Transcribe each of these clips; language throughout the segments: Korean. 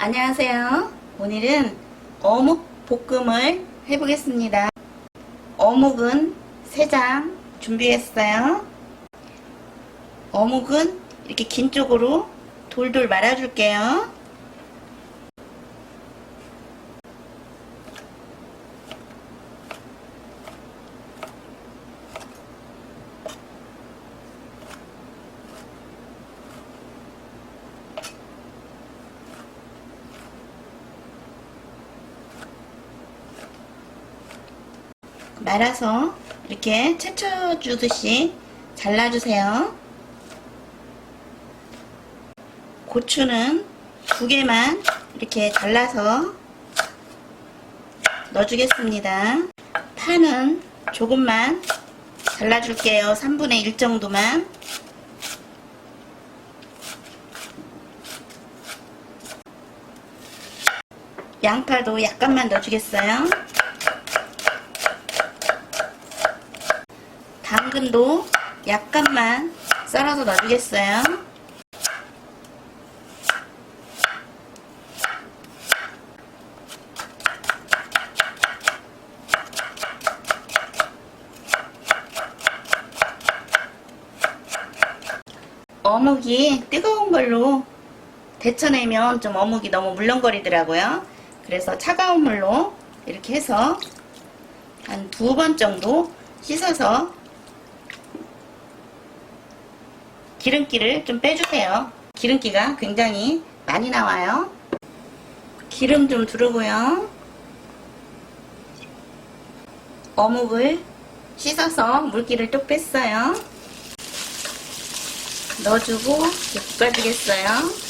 안녕하세요. 오늘은 어묵 볶음을 해보겠습니다. 어묵은 3장 준비했어요. 어묵은 이렇게 긴 쪽으로 돌돌 말아줄게요. 말아서 이렇게 채쳐주듯이 잘라주세요. 고추는 두 개만 이렇게 잘라서 넣어주겠습니다. 파는 조금만 잘라줄게요. 3분의 1 정도만. 양파도 약간만 넣어주겠어요. 당근도 약간만 썰어서 넣어주겠어요. 어묵이 뜨거운 걸로 데쳐내면 좀 어묵이 너무 물렁거리더라고요. 그래서 차가운 물로 이렇게 해서 한 두 번 정도 씻어서 기름기를 좀 빼주세요. 기름기가 굉장히 많이 나와요. 기름 좀 두르고요. 어묵을 씻어서 물기를 뚝 뺐어요. 넣어주고 볶아주겠어요.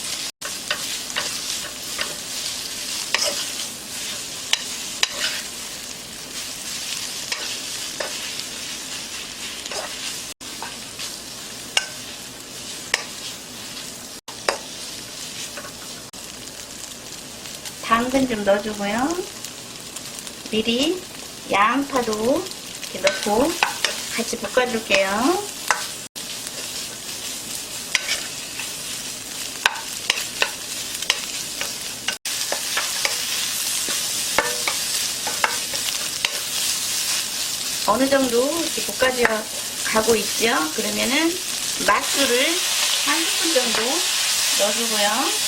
당근 좀 넣어주고요. 미리 양파도 이렇게 넣고 같이 볶아줄게요. 어느 정도 이렇게 볶아져 가고 있죠. 그러면은 맛술을 한 스푼 정도 넣어주고요.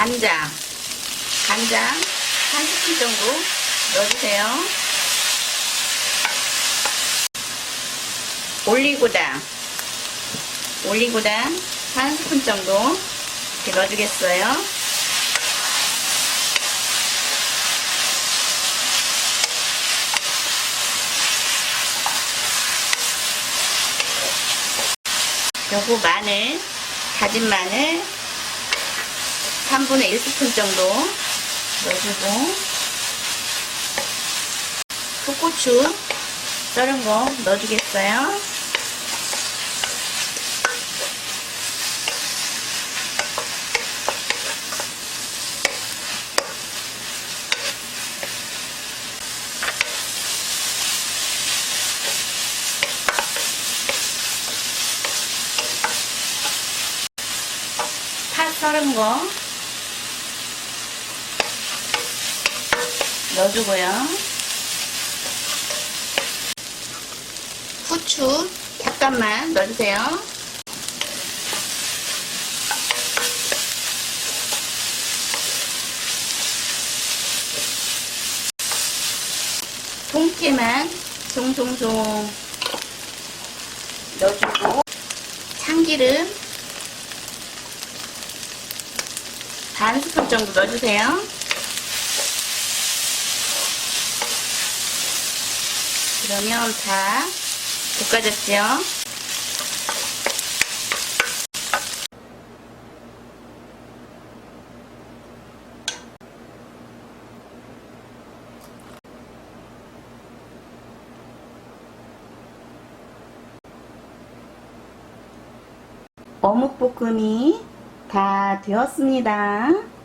간장, 간장 한 스푼 정도 넣어주세요. 올리고당, 올리고당 한 스푼 정도 이렇게 넣어주겠어요. 그리고 마늘, 다진 마늘 3분의 1스푼 정도 넣어주고 풋고추 썰은 거 넣어주겠어요. 파 썰은 거 넣어주고요. 후추 잠깐만 넣어주세요. 통깨만 송송송 넣어주고 참기름 반 스푼 정도 넣어주세요. 그러면 다 볶아졌죠? 어묵볶음이 다 되었습니다.